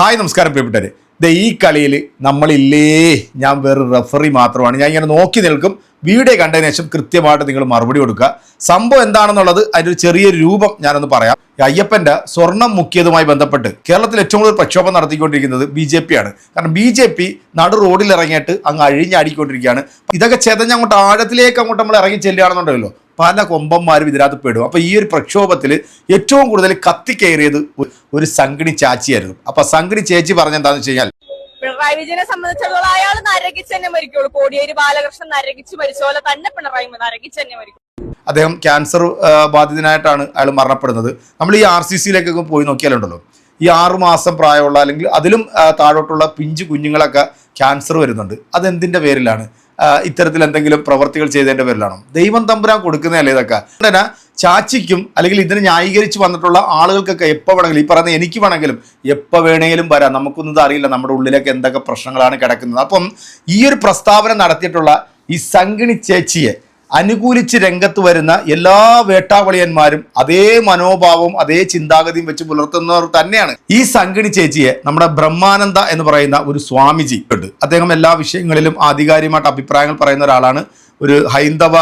Hi നമസ്കാരം പ്രിയപ്പെട്ടവരെ. ദേ ഈ കളിയിൽ നമ്മളില്ലേ ഞാൻ വേറെ റെഫറി മാത്രമാണ്. ഞാൻ ഇങ്ങനെ നോക്കി നിൽക്കും. വീഡിയോ കണ്ടതിന് ശേഷം കൃത്യമായിട്ട് നിങ്ങൾ മറുപടി കൊടുക്കുക. സംഭവം എന്താണെന്നുള്ളത് അതിന്റെ ഒരു ചെറിയൊരു രൂപം ഞാനൊന്ന് പറയാം. അയ്യപ്പന്റെ സ്വർണം മുക്കിയതുമായി ബന്ധപ്പെട്ട് കേരളത്തിൽ ഏറ്റവും കൂടുതൽ പ്രക്ഷോഭം നടത്തിക്കൊണ്ടിരിക്കുന്നത് ബി ജെ പി ആണ്. കാരണം ബി ജെ പി നടു റോഡിൽ ഇറങ്ങിയിട്ട് അങ്ങ് അഴിഞ്ഞാടിക്കൊണ്ടിരിക്കുകയാണ്. ഇതൊക്കെ ചെതഞ്ഞ് അങ്ങോട്ട് ആഴത്തിലേക്ക് അങ്ങോട്ട് നമ്മൾ ഇറങ്ങി ചെല്ലുകയാണെന്നുണ്ടല്ലോ. പല കൊമ്പന്മാരും ഇതിനകത്ത് പെടും. അപ്പോൾ ഈ ഒരു പ്രക്ഷോഭത്തിൽ ഏറ്റവും കൂടുതൽ കത്തിക്കയറിയത് ഒരു- സംഗണി ചാച്ചിയായിരുന്നു. അപ്പോൾ സംഗണി ചേച്ചി പറഞ്ഞെന്താണെന്ന് വെച്ച് കഴിഞ്ഞാൽ പിണറായി വിജയനെ സംബന്ധിച്ചിടത്തോളം അയാൾ നരകിച്ച് തന്നെ മരിക്കുള്ളൂ. കോടിയേരി ബാലകൃഷ്ണൻ നരകിച്ച് മരിച്ച. പോലെ തന്നെ പിണറായി നരകിച്ച് തന്നെ മരിക്കും അദ്ദേഹം ക്യാൻസർ ബാധിതനായിട്ടാണ് അയാൾ മരണപ്പെടുന്നത്. നമ്മൾ ഈ ആർ സി സിയിലേക്കൊക്കെ പോയി നോക്കിയാലുണ്ടല്ലോ. ഈ ആറുമാസം പ്രായമുള്ള അല്ലെങ്കിൽ അതിലും താഴോട്ടുള്ള പിഞ്ചു കുഞ്ഞുങ്ങളൊക്കെ ക്യാൻസർ വരുന്നുണ്ട്. അതെന്തിന്റെ പേരിലാണ്? ഇത്തരത്തിൽ എന്തെങ്കിലും പ്രവർത്തികൾ ചെയ്തതിന്റെ പേരിലാണോ? ദൈവം തമ്പുരാൻ കൊടുക്കുന്നതല്ലേ ഇതൊക്കെ? തന്നെ ചാച്ചിക്കും അല്ലെങ്കിൽ ഇതിനെ ന്യായീകരിച്ച് വന്നിട്ടുള്ള ആളുകൾക്കൊക്കെ എപ്പോൾ വേണമെങ്കിലും ഈ പറയുന്ന എനിക്ക് വേണമെങ്കിലും എപ്പോൾ വേണമെങ്കിലും വരാം. നമുക്കൊന്നും അറിയില്ല. നമ്മുടെ ഉള്ളിലേക്ക് എന്തൊക്കെ പ്രശ്നങ്ങളാണ് കിടക്കുന്നത്. അപ്പം ഈ ഒരു പ്രസ്താവന നടത്തിയിട്ടുള്ള ഈ സംഗിണി ചേച്ചിയെ അനുകൂലിച്ച് രംഗത്ത് വരുന്ന എല്ലാ വേട്ടാവളിയന്മാരും അതേ മനോഭാവവും അതേ ചിന്താഗതിയും വെച്ച് പുലർത്തുന്നവർ തന്നെയാണ്. ഈ സംഘടി ചേച്ചിയെ നമ്മുടെ ബ്രഹ്മാനന്ദ എന്ന് പറയുന്ന ഒരു സ്വാമിജി ഉണ്ട്. അദ്ദേഹം എല്ലാ വിഷയങ്ങളിലും ആധികാരികമായിട്ട് അഭിപ്രായങ്ങൾ പറയുന്ന ഒരാളാണ്. ഒരു ഹൈന്ദവ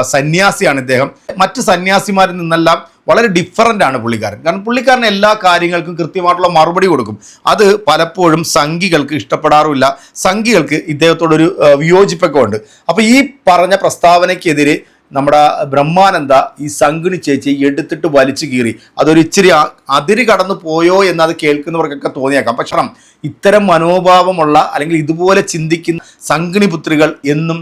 സന്യാസിയാണ് ഇദ്ദേഹം. മറ്റ് സന്യാസിമാരിൽ നിന്നെല്ലാം വളരെ ഡിഫറന്റ് ആണ് പുള്ളിക്കാരൻ. കാരണം പുള്ളിക്കാരൻ എല്ലാ കാര്യങ്ങൾക്കും കൃത്യമായിട്ടുള്ള മറുപടി കൊടുക്കും. അത് പലപ്പോഴും സംഘികൾക്ക് ഇഷ്ടപ്പെടാറുമില്ല. സംഘികൾക്ക് ഇദ്ദേഹത്തോടൊരു വിയോജിപ്പൊക്കെ അപ്പോൾ ഈ പറഞ്ഞ പ്രസ്താവനയ്ക്കെതിരെ നമ്മുടെ ബ്രഹ്മാനന്ദ ഈ സംഗിണി ചേച്ചി എടുത്തിട്ട് വലിച്ചു കീറി. അതൊരു ഇച്ചിരി അതിര് കടന്നു പോയോ എന്ന് അത് കേൾക്കുന്നവർക്കൊക്കെ തോന്നിയേക്കാം. പക്ഷേ ഇത്തരം മനോഭാവമുള്ള അല്ലെങ്കിൽ ഇതുപോലെ ചിന്തിക്കുന്ന സംഗിണി പുത്രികൾ എന്നും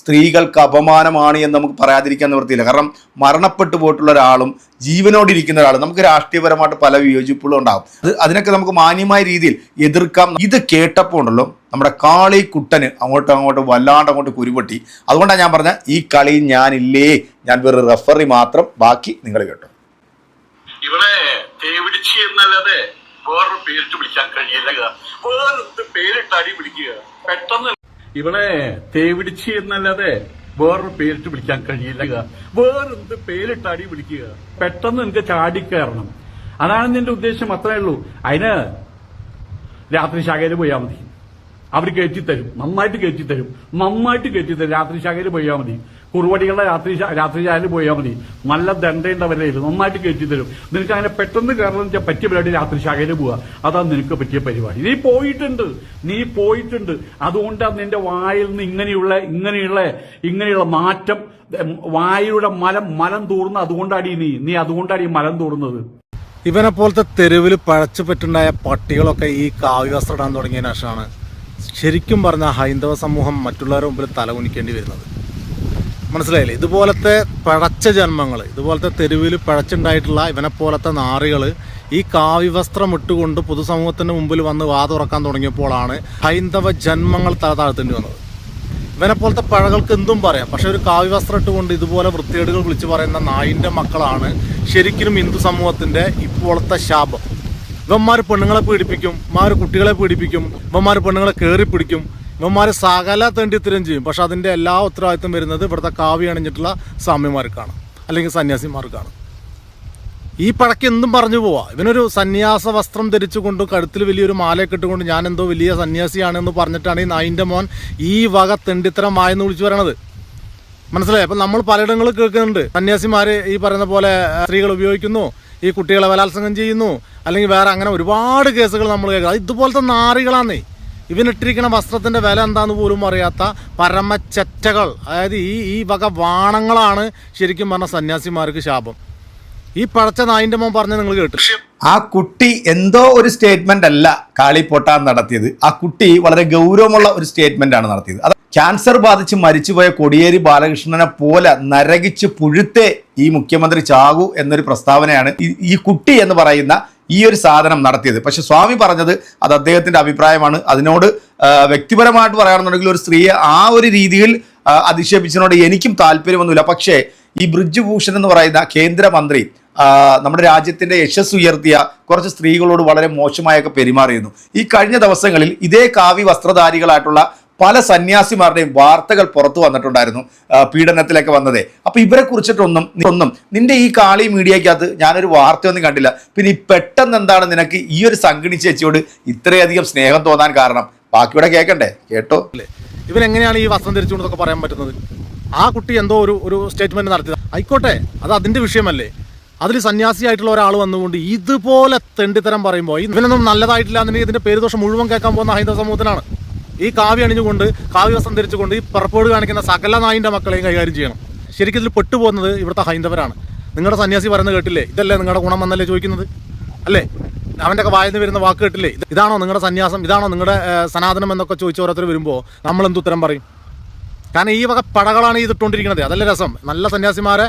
സ്ത്രീകൾക്ക് അപമാനമാണ് എന്ന് നമുക്ക് പറയാതിരിക്കാൻ നിവൃത്തിയില്ല. കാരണം മരണപ്പെട്ടു പോയിട്ടുള്ള ഒരാളും ജീവനോടിരിക്കുന്ന ഒരാളും നമുക്ക് രാഷ്ട്രീയപരമായിട്ട് പല വിയോജിപ്പുകളും ഉണ്ടാകും. അത് അതിനൊക്കെ നമുക്ക് മാന്യമായ രീതിയിൽ എതിർക്കാം. ഇത് കേട്ടപ്പോൾ ഉണ്ടല്ലോ നമ്മുടെ കാളി കുട്ടന് അങ്ങോട്ടും അങ്ങോട്ടും വല്ലാണ്ട് അങ്ങോട്ട് കുരുപൊട്ടി. അതുകൊണ്ടാണ് ഞാൻ പറഞ്ഞ ഈ കളി ഞാനില്ലേ ഞാൻ വെറും റെഫറി മാത്രം ബാക്കി നിങ്ങൾ കേട്ടോ. ഇവിടെ എന്നല്ലാതെ വേറൊരു പേരിട്ട് വിളിക്കാൻ കഴിയില്ല വേറൊരു പേരിട്ട് അടി വിളിക്കുക പെട്ടെന്ന് ഇവളെ തേവിടിച്ചി എന്നല്ലാതെ വേറൊരു പേരിട്ട് വിളിക്കാൻ കഴിയില്ല വേറെന്ത് പേരിട്ട് അടി വിളിക്കുക പെട്ടെന്ന് നിനക്ക് ചാടിക്കയറണം അതാണ് നിന്റെ ഉദ്ദേശം അത്രേ ഉള്ളൂ. അതിന് രാത്രി ശാഖയിൽ പോയാൽ മതി. അവർ കയറ്റിത്തരും നന്നായിട്ട് കയറ്റിത്തരും നന്നായിട്ട് കയറ്റിത്തരും രാത്രി ശാഖയിൽ പോയാൽ മതി. കുറുവടികളുടെ രാത്രി രാത്രി ശാഖയിൽ പോയാൽ മതി. നല്ല ദണ്ടയുണ്ടവരെ നന്നായിട്ട് കയറ്റി തരും. നിനക്ക് അങ്ങനെ പെട്ടെന്ന് കയറണം പറ്റിയ പരിപാടി രാത്രി ശാഖയിൽ പോവുക അതാണ് നിനക്ക് പറ്റിയ പരിപാടി. നീ പോയിട്ടുണ്ട്. നീ പോയിട്ടുണ്ട്. അതുകൊണ്ടാണ് നിന്റെ വായിൽ നിന്ന് ഇങ്ങനെയുള്ള ഇങ്ങനെയുള്ള ഇങ്ങനെയുള്ള മാറ്റം വായുടെ മലം മലം തൂർന്ന് അതുകൊണ്ടാടി നീ. നീ അതുകൊണ്ടാടി മലം തൂർന്നത്. ഇവനെ പോലത്തെ തെരുവിൽ പഴച്ചു പറ്റുണ്ടായ പട്ടികളൊക്കെ ഈ കാവ്യവസ്ത്രം ഇടാൻ തുടങ്ങിയ ശേഷമാണ് ശരിക്കും പറഞ്ഞ ഹൈന്ദവ സമൂഹം മറ്റുള്ളവരുടെ മുമ്പിൽ തലകുനിക്കേണ്ടി വരുന്നത്. മനസ്സിലായില്ലേ? ഇതുപോലത്തെ പഴച്ച ജന്മങ്ങൾ ഇതുപോലത്തെ തെരുവിൽ പഴച്ചുണ്ടായിട്ടുള്ള ഇവനെ പോലത്തെ നാറികൾ ഈ കാവ്യവസ്ത്രം ഇട്ടുകൊണ്ട് പൊതുസമൂഹത്തിന് മുമ്പിൽ വന്ന് വാതുറക്കാൻ തുടങ്ങിയപ്പോഴാണ് ഹൈന്ദവ ജന്മങ്ങൾ തല താഴ്ത്തേണ്ടി വന്നത്. ഇവനെ പോലത്തെ പഴകൾക്ക് എന്തും പറയാം പക്ഷെ ഒരു കാവ്യവസ്ത്രം ഇട്ടുകൊണ്ട് ഇതുപോലെ വൃത്തികേടുകൾ വിളിച്ചു പറയുന്ന നായിന്റെ മക്കളാണ് ശരിക്കും ഹിന്ദു സമൂഹത്തിന്റെ ഇപ്പോഴത്തെ ശാപം. ഇവന്മാർ പെണ്ണുങ്ങളെ പീഡിപ്പിക്കും ഇവന്മാർ കുട്ടികളെ പീഡിപ്പിക്കും ഇവന്മാർ പെണ്ണുങ്ങളെ കയറി പിടിക്കും ഇവന്മാർ സകല തെണ്ടിത്തരം ചെയ്യും. പക്ഷെ അതിന്റെ എല്ലാ ഉത്തരവാദിത്വം വരുന്നത് ഇവിടുത്തെ കാവ്യ അണിഞ്ഞിട്ടുള്ള സ്വാമിമാർക്കാണ്. അല്ലെങ്കിൽ സന്യാസിമാർക്കാണ്. ഈ പടക്ക് എന്തും പറഞ്ഞു പോവാ. ഇവനൊരു സന്യാസ വസ്ത്രം ധരിച്ചുകൊണ്ട് കഴുത്തിൽ വലിയൊരു മാലയൊക്കെ ഇട്ടുകൊണ്ട് ഞാൻ എന്തോ വലിയ സന്യാസിയാണെന്ന് പറഞ്ഞിട്ടാണ് ഈ നായിന്റെ മോൻ ഈ വക തെണ്ടിത്തരമായെന്ന് വിളിച്ചു പറയണത്. മനസ്സിലായി? അപ്പം നമ്മൾ പലയിടങ്ങളിൽ കേൾക്കുന്നുണ്ട്. സന്യാസിമാര് ഈ പറയുന്ന പോലെ സ്ത്രീകൾ ഉപയോഗിക്കുന്നു ഈ കുട്ടികളെ ബലാത്സംഗം ചെയ്യുന്നു അല്ലെങ്കിൽ വേറെ അങ്ങനെ ഒരുപാട് കേസുകൾ നമ്മൾ കേൾക്കുന്നത് ഇതുപോലത്തെ നാറികളാന്നേ. ഇവനിട്ടിരിക്കുന്ന വസ്ത്രത്തിന്റെ വില എന്താന്ന് പോലും അറിയാത്ത പരമച്ചറ്റകൾ. അതായത് ഈ ഈ വക വാണങ്ങളാണ് ശരിക്കും പറഞ്ഞ സന്യാസിമാർക്ക് ശാപം. ഈ പഴച്ച നായിന്റെ മോൻ പറഞ്ഞ നിങ്ങൾ കേട്ടു. ആ കുട്ടി എന്തോ ഒരു സ്റ്റേറ്റ്മെന്റ് അല്ല കാളിപ്പൊട്ടാൻ നടത്തിയത്. ആ കുട്ടി വളരെ ഗൗരവമുള്ള ഒരു സ്റ്റേറ്റ്മെന്റ് ആണ് നടത്തിയത്. അത് ക്യാൻസർ ബാധിച്ച് മരിച്ചുപോയ കൊടിയേരി ബാലകൃഷ്ണനെ പോലെ നരകിച്ച് പുഴുത്തേ ഈ മുഖ്യമന്ത്രി ചാകൂ എന്നൊരു പ്രസ്താവനയാണ് ഈ കുട്ടി എന്ന് പറയുന്ന ഈ ഒരു സാധനം നടത്തിയത്. പക്ഷെ സ്വാമി പറഞ്ഞത് അത് അദ്ദേഹത്തിന്റെ അഭിപ്രായമാണ്. അതിനോട് വ്യക്തിപരമായിട്ട് പറയുകയാണെന്നുണ്ടെങ്കിൽ ഒരു സ്ത്രീയെ ആ ഒരു രീതിയിൽ അധിക്ഷേപിച്ചതിനോട് എനിക്കും താല്പര്യമൊന്നുമില്ല. പക്ഷേ ഈ ബ്രിഡ്ജ് ഭൂഷൺ എന്ന് പറയുന്ന കേന്ദ്രമന്ത്രി നമ്മുടെ രാജ്യത്തിന്റെ യശസ് ഉയർത്തിയ കുറച്ച് സ്ത്രീകളോട് വളരെ മോശമായൊക്കെ പെരുമാറിയിരുന്നു. ഈ കഴിഞ്ഞ ദിവസങ്ങളിൽ ഇതേ കാവ്യ വസ്ത്രധാരികളായിട്ടുള്ള പല സന്യാസിമാരുടെയും വാർത്തകൾ പുറത്തു വന്നിട്ടുണ്ടായിരുന്നു പീഡനത്തിലേക്ക് വന്നതേ. അപ്പൊ ഇവരെ കുറിച്ചിട്ടൊന്നും ഒന്നും നിന്റെ ഈ കാളി മീഡിയക്കകത്ത് ഞാനൊരു വാർത്തയൊന്നും കണ്ടില്ല. പിന്നെ ഈ പെട്ടെന്ന് എന്താണ് നിനക്ക് ഈ ഒരു സംഘടി ചേച്ചിയോട് ഇത്രയധികം സ്നേഹം തോന്നാൻ കാരണം? ബാക്കിയുടെ കേൾക്കണ്ടേ കേട്ടോ? ഇവരെങ്ങനെയാണ് ഈ വസ്ത്രം ധരിച്ചുകൊണ്ടൊക്കെ പറയാൻ പറ്റുന്നത്? ആ കുട്ടി എന്തോ ഒരു ഒരു സ്റ്റേറ്റ്മെന്റ് നടത്തിയത് ആയിക്കോട്ടെ അത് അതിന്റെ വിഷയമല്ലേ. അതിൽ സന്യാസി ആയിട്ടുള്ള ഒരാൾ വന്നുകൊണ്ട് ഇതുപോലെ തെണ്ടിത്തരം പറയുമ്പോൾ ഇവനൊന്നും നല്ലതായിട്ടില്ല എന്നുണ്ടെങ്കിൽ ഇതിന്റെ പേര് ദോഷം മുഴുവൻ കേൾക്കാൻ പോകുന്ന ഹൈന്ദവ സമൂഹത്തിനാണ്. ഈ കാവ്യ അണിഞ്ഞുകൊണ്ട് കാവ്യ വസ്ത്രം ധരിച്ചുകൊണ്ട് ഈ പുറപ്പോട് കാണിക്കുന്ന സകല നായിന്റെ മക്കളെയും കൈകാര്യം ചെയ്യണം. ശരിക്കും ഇതിൽ പെട്ടുപോകുന്നത് ഇവിടുത്തെ ഹൈന്ദവരാണ്. നിങ്ങളുടെ സന്യാസി പറയുന്നത് കേട്ടില്ലേ? ഇതല്ലേ നിങ്ങളുടെ ഗുണം എന്നല്ലേ ചോദിക്കുന്നത്? അല്ലേ? അവന്റെ ഒക്കെ വായന്ന് വരുന്ന വാക്ക് കേട്ടില്ലേ? ഇത് ഇതാണോ നിങ്ങളുടെ സന്യാസം? ഇതാണോ നിങ്ങളുടെ സനാതനം എന്നൊക്കെ ചോദിച്ച് ഓരോരുത്തർ വരുമ്പോൾ നമ്മൾ എന്ത് ഉത്തരം പറയും? കാരണം ഈ വക പടകളാണ് ഈ ഇട്ടുകൊണ്ടിരിക്കുന്നത്. അതല്ല രസം? നല്ല സന്യാസിമാരെ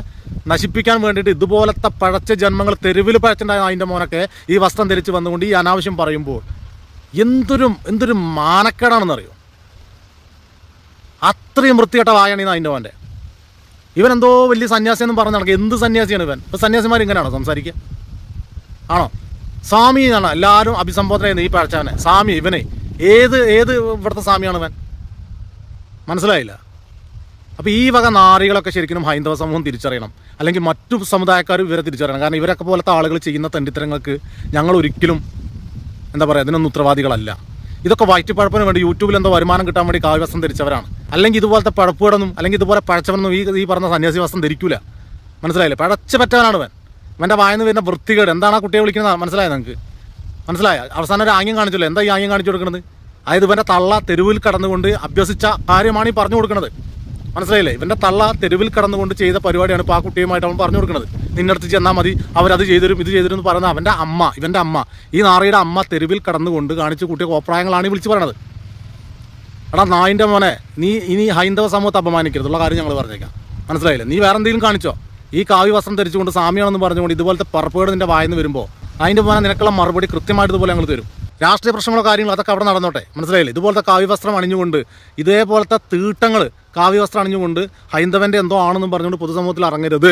നശിപ്പിക്കാൻ വേണ്ടിയിട്ട് ഇതുപോലത്തെ പഴച്ച ജന്മങ്ങൾ തെരുവിൽ പഴച്ചുണ്ടായ അതിന്റെ മോനൊക്കെ ഈ വസ്ത്രം ധരിച്ച് വന്നുകൊണ്ട് ഈ അനാവശ്യം പറയുമ്പോൾ എന്തൊരു എന്തൊരു മാനക്കേടാണെന്നറിയോ? അത്രയും വൃത്തികെട്ട വായാണ് ഈ അതിന്റെ മോന്റെ. ഇവൻ എന്തോ വലിയ സന്യാസി എന്നും പറഞ്ഞ് നടക്കുക. എന്ത് സന്യാസിയാണ് ഇവൻ? ഇപ്പം സന്യാസിമാർ ഇങ്ങനെയാണോ സംസാരിക്കുക? ആണോ? സ്വാമി എന്നാണ് എല്ലാവരും അഭിസംബോധന ചെയ്യുന്നത് ഈ പഴച്ചവനെ സ്വാമി ഇവനെ. ഏത് ഏത് ഇവിടുത്തെ സ്വാമിയാണ് ഇവൻ? മനസ്സിലായില്ല? അപ്പോൾ ഈ വക നാറികളൊക്കെ ശരിക്കും ഹൈന്ദവ സമൂഹം തിരിച്ചറിയണം. അല്ലെങ്കിൽ മറ്റു സമുദായക്കാർ ഇവരെ തിരിച്ചറിയണം. കാരണം ഇവരൊക്കെ പോലത്തെ ആളുകൾ ചെയ്യുന്ന തണ്ടിത്തരങ്ങൾക്ക് ഞങ്ങൾ ഒരിക്കലും എന്താ പറയുക ഇതിനൊന്നും ഉത്തരവാദികളല്ല. ഇതൊക്കെ വയറ്റുപഴപ്പിന് വേണ്ടി യൂട്യൂബിൽ എന്തോ വരുമാനം കിട്ടാൻ വേണ്ടി കാവ്യവസ്ത്രം ധരിച്ചവരാണ്. അല്ലെങ്കിൽ ഇതുപോലത്തെ പഴപ്പുകടൊന്നും അല്ലെങ്കിൽ ഇതുപോലെ പഴച്ചവനൊന്നും ഈ ഈ പറഞ്ഞ സന്യാസി വസ്ത്രം ധരിക്കില്ല മനസ്സിലായില്ലേ? പഴച്ച പറ്റവനാണ് ഇവൻ അവന്റെ വായന്ന് വരുന്ന വൃത്തികേട്. എന്താണ് ആ കുട്ടിയെ വിളിക്കുന്നത്? മനസ്സിലായത് നിങ്ങൾക്ക് മനസ്സിലായ? അവസാനം ഒരു ആംഗ്യം കാണിച്ചല്ലോ. എന്താ ഈ ആംഗ്യം കാണിച്ചു കൊടുക്കുന്നത് അതായത് ഇവന്റെ തള്ള തെരുവിൽ കടന്നുകൊണ്ട് അഭ്യസിച്ച കാര്യമാണ് ഈ പറഞ്ഞു കൊടുക്കുന്നത് മനസ്സിലായില്ലേ? ഇവന്റെ തള്ള തെരുവിൽ കടന്നുകൊണ്ട് ചെയ്ത പരിപാടിയാണ് ഇപ്പോൾ ആ കുട്ടിയുമായിട്ട് അവൻ പറഞ്ഞു കൊടുക്കുന്നത് നിന്നടുത്ത് ചെന്നാൽ മതി. അവരത് ചെയ്തുതരും ഇത് ചെയ്തരും എന്ന് പറയുന്ന അവന്റെ അമ്മ ഇവന്റെ അമ്മ. ഈ നാറിയുടെ അമ്മ തെരുവിൽ കടന്നുകൊണ്ട് കാണിച്ച് കൂട്ടിയ കോപ്രായങ്ങളാണ് വിളിച്ച് പറയണത്. എടാ നായിന്റെ മോനെ നീ ഇനി ഹൈന്ദവ സമൂഹത്തെ അപമാനിക്കരുതുള്ള കാര്യം ഞങ്ങൾ പറഞ്ഞേക്കാം. മനസ്സിലായില്ലേ? നീ വേറെ എന്തെങ്കിലും കാണിച്ചോ? ഈ കാവ്യ വസ്ത്രം ധരിച്ചുകൊണ്ട് സാമ്യാണെന്ന് പറഞ്ഞുകൊണ്ട് ഇതുപോലത്തെ പറപ്പുകേട് നിന്റെ വായന്ന് വരുമ്പോൾ അതിന്റെ മോനെ നിനക്കുള്ള മറുപടി കൃത്യമായിട്ട് ഇതുപോലെ ഞങ്ങൾ തരും. രാഷ്ട്രീയ പ്രശ്നങ്ങളോ കാര്യങ്ങളോ അതൊക്കെ അവിടെ നടന്നോട്ടെ. മനസ്സിലായില്ലേ? ഇതുപോലത്തെ കാവ്യ വസ്ത്രം അണിഞ്ഞുകൊണ്ട് ഇതേപോലത്തെ തീട്ടങ്ങൾ കാവ്യ വസ്ത്രം അണിഞ്ഞുകൊണ്ട് ഹൈന്ദവന്റെ എന്തോ ആണെന്നും പറഞ്ഞുകൊണ്ട് പൊതുസമൂഹത്തിൽ ഇറങ്ങരുത്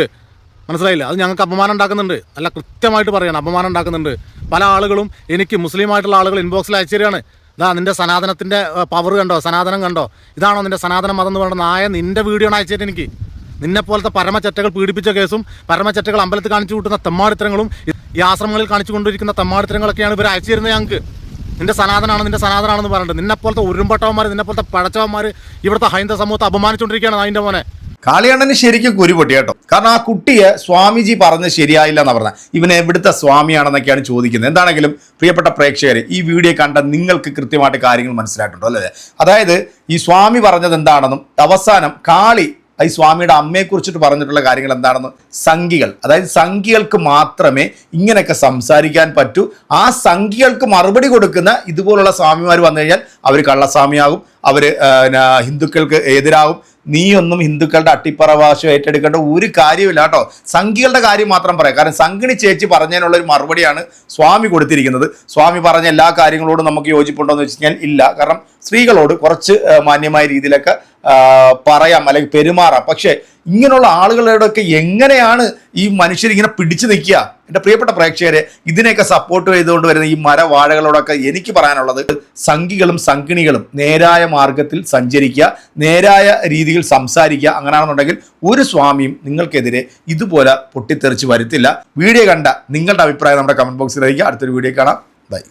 മനസ്സിലായില്ല? അത് ഞങ്ങൾക്ക് അപമാനം ഉണ്ടാക്കുന്നുണ്ട്. അല്ല കൃത്യമായിട്ട് പറയണം അപമാനം ഉണ്ടാക്കുന്നുണ്ട്. പല ആളുകളും എനിക്ക് മുസ്ലിമായിട്ടുള്ള ആളുകൾ ഇൻബോക്സിൽ അയച്ചുതരികയാണ്. ഇതാ നിന്റെ സനാതനത്തിന്റെ പവർ കണ്ടോ? സനാതനം കണ്ടോ? ഇതാണോ നിന്റെ സനാതന മതം എന്ന് പറയുന്നത് നായ നിന്റെ വീഡിയോ ആണ് അയച്ചിട്ട് എനിക്ക്. നിന്നെ പോലത്തെ പരമചറ്റകൾ പീഡിപ്പിച്ച കേസും പരമചറ്റകൾ അമ്പലത്തിൽ കാണിച്ചു കൂട്ടുന്ന തെമ്മാടിത്തരങ്ങളും ഈ ആശ്രമങ്ങളിൽ കാണിച്ചു കൊണ്ടിരിക്കുന്ന തെമ്മാടിത്തരങ്ങളൊക്കെയാണ് ഇവർ അയച്ചു തരുന്നത് ഞങ്ങൾക്ക്. നിന്റെ സനാതനാണ് നിന്റെ സനാതനാണെന്ന് പറഞ്ഞിട്ട് നിന്നെ പോലത്തെ ഉരുമ്പട്ടവന്മാർ നിന്നെ പോലത്തെ പഴച്ചവന്മാർ ഇവിടുത്തെ ഹൈന്ദവ സമൂഹത്തെ അപമാനിച്ചുകൊണ്ടിരിക്കുകയാണ് അതിന്റെ മോനെ. കാളിയണ്ണന് ശരിക്കും കുരു പൊട്ടി കേട്ടോ. കാരണം ആ കുട്ടിയെ സ്വാമിജി പറഞ്ഞത് ശരിയായില്ല എന്ന് പറഞ്ഞ. ഇവൻ എവിടുത്തെ സ്വാമിയാണെന്നൊക്കെയാണ് ചോദിക്കുന്നത്. എന്താണെങ്കിലും പ്രിയപ്പെട്ട പ്രേക്ഷകർ ഈ വീഡിയോ കണ്ട നിങ്ങൾക്ക് കൃത്യമായിട്ട് കാര്യങ്ങൾ മനസ്സിലായിട്ടുണ്ടോ അല്ലേ? അതായത് ഈ സ്വാമി പറഞ്ഞത് എന്താണെന്നും അവസാനം കാളി ഈ സ്വാമിയുടെ അമ്മയെക്കുറിച്ചിട്ട് പറഞ്ഞിട്ടുള്ള കാര്യങ്ങൾ എന്താണെന്ന് സംഖികൾ അതായത് സംഖികൾക്ക് മാത്രമേ ഇങ്ങനെയൊക്കെ സംസാരിക്കാൻ പറ്റൂ. ആ സംഖികൾക്ക് മറുപടി കൊടുക്കുന്ന ഇതുപോലുള്ള സ്വാമിമാർ വന്നു കഴിഞ്ഞാൽ അവർ കള്ളസ്വാമിയാകും അവർ ഹിന്ദുക്കൾക്ക് എതിരാകും നീയൊന്നും ഹിന്ദുക്കളുടെ അട്ടിപ്പറവാശം ഏറ്റെടുക്കേണ്ട ഒരു കാര്യമില്ല കേട്ടോ. സംഘികളുടെ കാര്യം മാത്രം പറയാം. കാരണം സംഘിണി ചേച്ചി പറഞ്ഞതിനുള്ള ഒരു മറുപടിയാണ് സ്വാമി കൊടുത്തിരിക്കുന്നത്. സ്വാമി പറഞ്ഞ എല്ലാ കാര്യങ്ങളോടും നമുക്ക് യോജിപ്പുണ്ടോ എന്ന് വെച്ച് കഴിഞ്ഞാൽ ഇല്ല. കാരണം സ്ത്രീകളോട് കുറച്ച് മാന്യമായ രീതിയിലൊക്കെ പറയാം അല്ലെങ്കിൽ പെരുമാറാം. പക്ഷേ ഇങ്ങനെയുള്ള ആളുകളോടൊക്കെ എങ്ങനെയാണ് ഈ മനുഷ്യർ ഇങ്ങനെ പിടിച്ചു നിൽക്കുക. എന്റെ പ്രിയപ്പെട്ട പ്രേക്ഷകരെ ഇതിനെയൊക്കെ സപ്പോർട്ട് ചെയ്തുകൊണ്ട് വരുന്ന ഈ മരവാഴകളോടൊക്കെ എനിക്ക് പറയാനുള്ളത് സംഘികളും സംഘിണികളും നേരായ മാർഗത്തിൽ സഞ്ചരിക്കുക നേരായ രീതിയിൽ സംസാരിക്കുക അങ്ങനെയാണെന്നുണ്ടെങ്കിൽ ഒരു സ്വാമിയും നിങ്ങൾക്കെതിരെ ഇതുപോലെ പൊട്ടിത്തെറിച്ച് വരുത്തില്ല. വീഡിയോ കണ്ട നിങ്ങളുടെ അഭിപ്രായം നമ്മുടെ കമന്റ് ബോക്സിൽ അറിയിക്കുക. അടുത്തൊരു വീഡിയോ കാണാം. ബൈ.